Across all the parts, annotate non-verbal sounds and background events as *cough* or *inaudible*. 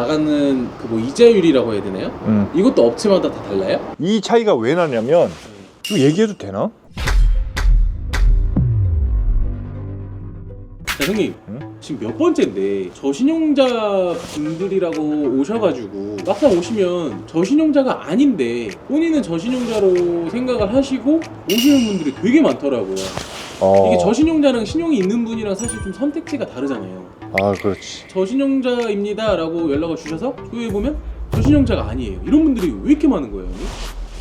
나가는 그 뭐 이자율이라고 해야 되나요? 음. 이것도 업체마다 다 달라요? 이 차이가 왜 나냐면 이거 얘기해도 되나? 자, 형님 응? 지금 몇 번째인데 저신용자 분들이라고 오셔가지고 막상 오시면 저신용자가 아닌데 본인은 저신용자로 생각을 하시고 오시는 분들이 되게 많더라고요. 어. 이게 저신용자랑 신용이 있는 분이랑 사실 좀 선택지가 다르잖아요. 아 그렇지. 저신용자입니다 라고 연락을 주셔서 조회해 보면 저신용자가 아니에요. 이런 분들이 왜 이렇게 많은 거예요? 형님?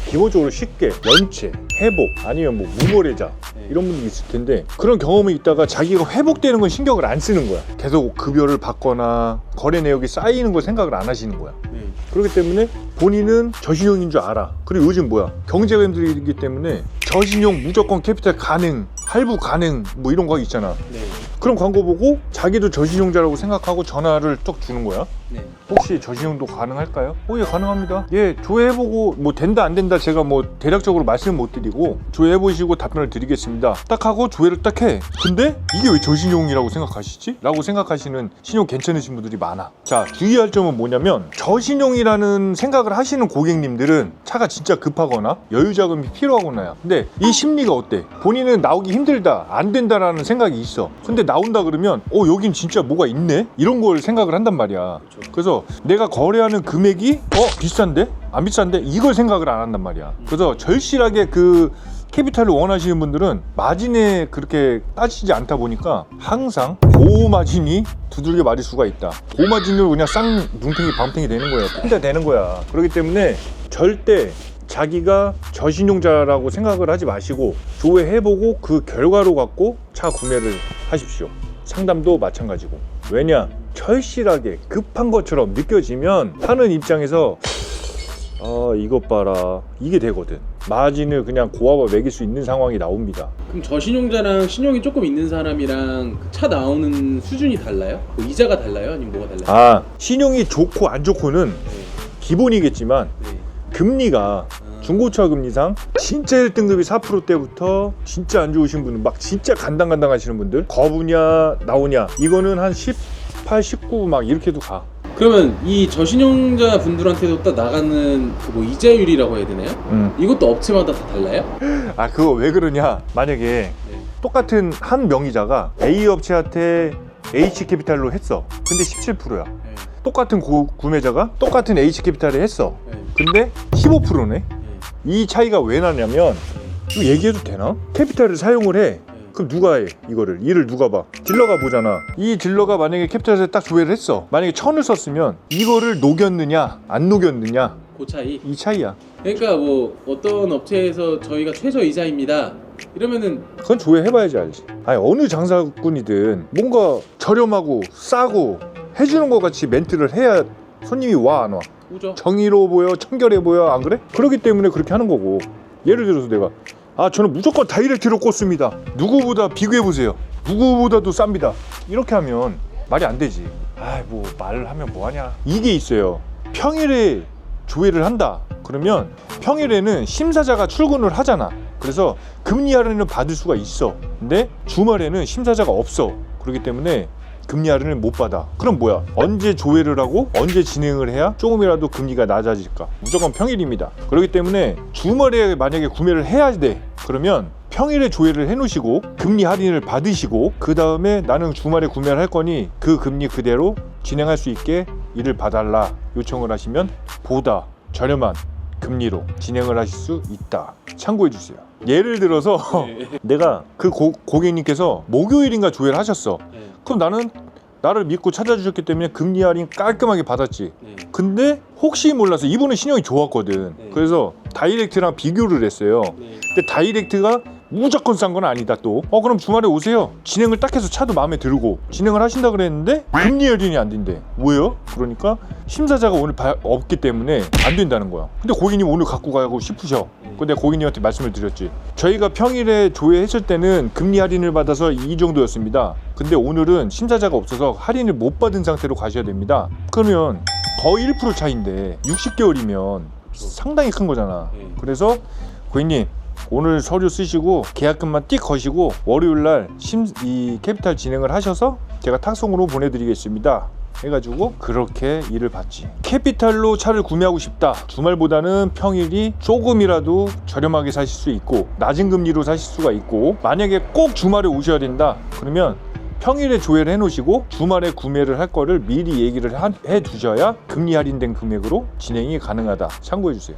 기본적으로 쉽게 연체, 회복 아니면 뭐 무거래자 네. 이런 분들이 있을 텐데 그런 경험이 있다가 자기가 회복되는 건 신경을 안 쓰는 거야. 계속 급여를 받거나 거래 내역이 쌓이는 걸 생각을 안 하시는 거야. 네. 그렇기 때문에 본인은 저신용인 줄 알아. 그리고 요즘 뭐야 경제가 힘들기 때문에 저신용 무조건 캐피탈 가능, 할부 가능 뭐 이런 거 있잖아. 네. 그런 광고 보고 자기도 저신용자라고 생각하고 전화를 뚝 주는 거야. 네. 혹시 저신용도 가능할까요? 어, 예, 가능합니다. 예, 조회해보고 뭐 된다 안 된다 제가 뭐 대략적으로 말씀을 못 드리고 조회해보시고 답변을 드리겠습니다. 딱 하고 조회를 딱 해. 근데 이게 왜 저신용이라고 생각하시지? 라고 생각하시는 신용 괜찮으신 분들이 많아. 자, 주의할 점은 뭐냐면 저신용이라는 생각을 하시는 고객님들은 차가 진짜 급하거나 여유 자금이 필요하거나요. 근데 이 심리가 어때? 본인은 나오기 힘들다, 안 된다라는 생각이 있어. 근데 나온다 그러면 어, 여긴 진짜 뭐가 있네? 이런 걸 생각을 한단 말이야. 그렇죠. 그래서 내가 거래하는 금액이 어 비싼데 안 비싼데 이걸 생각을 안 한단 말이야. 그래서 절실하게 그 캐피탈을 원하시는 분들은 마진에 그렇게 따지지 않다 보니까 항상 고마진이 두들겨 맞을 수가 있다. 고마진으로 그냥 쌍 눈탱이 밤탱이 되는 거야. 혼자 되는 거야. 그렇기 때문에 절대 자기가 저신용자라고 생각을 하지 마시고 조회해보고 그 결과로 갖고 차 구매를 하십시오. 상담도 마찬가지고. 왜냐? 절실하게 급한 것처럼 느껴지면 하는 입장에서 아 이것 봐라 이게 되거든 마진을 그냥 고압을 매길 수 있는 상황이 나옵니다 그럼 저신용자랑 신용이 조금 있는 사람이랑 그차 나오는 수준이 달라요? 뭐 이자가 달라요? 아니면 뭐가 달라요? 아 신용이 좋고 안 좋고는 네. 기본이겠지만 네. 금리가 아, 중고차 금리상 진짜 1등급이 4%대부터 진짜 안 좋으신 분들 막 진짜 간당간당 하시는 분들 거부냐 나오냐 이거는 한 18, 19 막 이렇게도 가 그러면 이 저신용자 분들한테도 딱 나가는 그 뭐 이자율이라고 해야 되나요? 음. 이것도 업체마다 다 달라요? *gasps* 아 그거 왜 그러냐 만약에 네. 똑같은 한 명의자가 A 업체한테 H 캐피탈로 했어. 근데 17%야. 네. 똑같은 고- 구매자가 똑같은 H 캐피탈을 했어. 네. 근데 15%네. 네. 이 차이가 왜 나냐면 이거 얘기해도 되나? 캐피탈을 사용을 해. 네. 그럼 누가 해 이거를 일을 누가 봐 딜러가 보잖아 이 딜러가 만약에 캐피탈에서 딱 조회를 했어 만약에 천을 썼으면 이거를 녹였느냐 안 녹였느냐 그 차이. 이 차이야 그러니까 뭐 어떤 업체에서 저희가 최저 이자입니다. 이러면은 그건 조회해봐야지 알지. 아니 어느 장사꾼이든 뭔가 저렴하고 싸고 해주는 것 같이 멘트를 해야 손님이 와 안 와. 오죠. 정의로워 보여, 청결해 보여, 안 그래? 그렇기 때문에 그렇게 하는 거고. 예를 들어서 내가 아 저는 무조건 다이렉트로 꽂습니다. 누구보다 비교해 보세요. 누구보다도 쌉니다. 이렇게 하면 말이 안 되지. 아뭐 말을 하면 뭐하냐. 이게 있어요. 평일에 조회를 한다. 그러면 평일에는 심사자가 출근을 하잖아. 그래서 금리 할인을 받을 수가 있어. 근데 주말에는 심사자가 없어. 그렇기 때문에 금리 할인을 못 받아. 그럼 뭐야? 언제 조회를 하고 언제 진행을 해야 조금이라도 금리가 낮아질까? 무조건 평일입니다. 그렇기 때문에 주말에 만약에 구매를 해야 돼. 그러면 평일에 조회를 해놓으시고 금리 할인을 받으시고 그 다음에 나는 주말에 구매를 할 거니 그 금리 그대로 진행할 수 있게 일을 봐달라 요청을 하시면 보다 저렴한 금리로 진행을 하실 수 있다. 참고해 주세요. 예를 들어서 네. *laughs* 내가 그 고, 고객님께서 목요일인가 조회를 하셨어. 네. 그럼 나는 나를 믿고 찾아주셨기 때문에 금리 할인 깔끔하게 받았지. 네. 근데 혹시 몰라서 이분은 신용이 좋았거든. 네. 그래서 다이렉트랑 비교를 했어요. 네. 근데 다이렉트가 무조건 싼 건 아니다 또. 어 그럼 주말에 오세요. 진행을 딱 해서 차도 마음에 들고 진행을 하신다 그랬는데 금리 할인이 안 된대. 왜요? 그러니까 심사자가 오늘 바- 없기 때문에 안 된다는 거야. 근데 고객님 오늘 갖고 가고 싶으셔. 근데 고객님한테 말씀을 드렸지. 저희가 평일에 조회했을 때는 금리 할인을 받아서 이 정도였습니다. 근데 오늘은 심사자가 없어서 할인을 못 받은 상태로 가셔야 됩니다. 그러면 거의 1% 차인데 60개월이면 상당히 큰 거잖아. 네. 그래서 고객님 오늘 서류 쓰시고 계약금만 띡 거시고 월요일 날 심 이 캐피탈 진행을 하셔서 제가 탁송으로 보내드리겠습니다. 해가지고 그렇게 일을 받지. 캐피탈로 차를 구매하고 싶다. 주말보다는 평일이 조금이라도 저렴하게 사실 수 있고 낮은 금리로 사실 수가 있고 만약에 꼭 주말에 오셔야 된다. 그러면 평일에 조회를 해 놓으시고 주말에 구매를 할 거를 미리 얘기를 하- 해 두셔야 금리 할인된 금액으로 진행이 가능하다. 참고해 주세요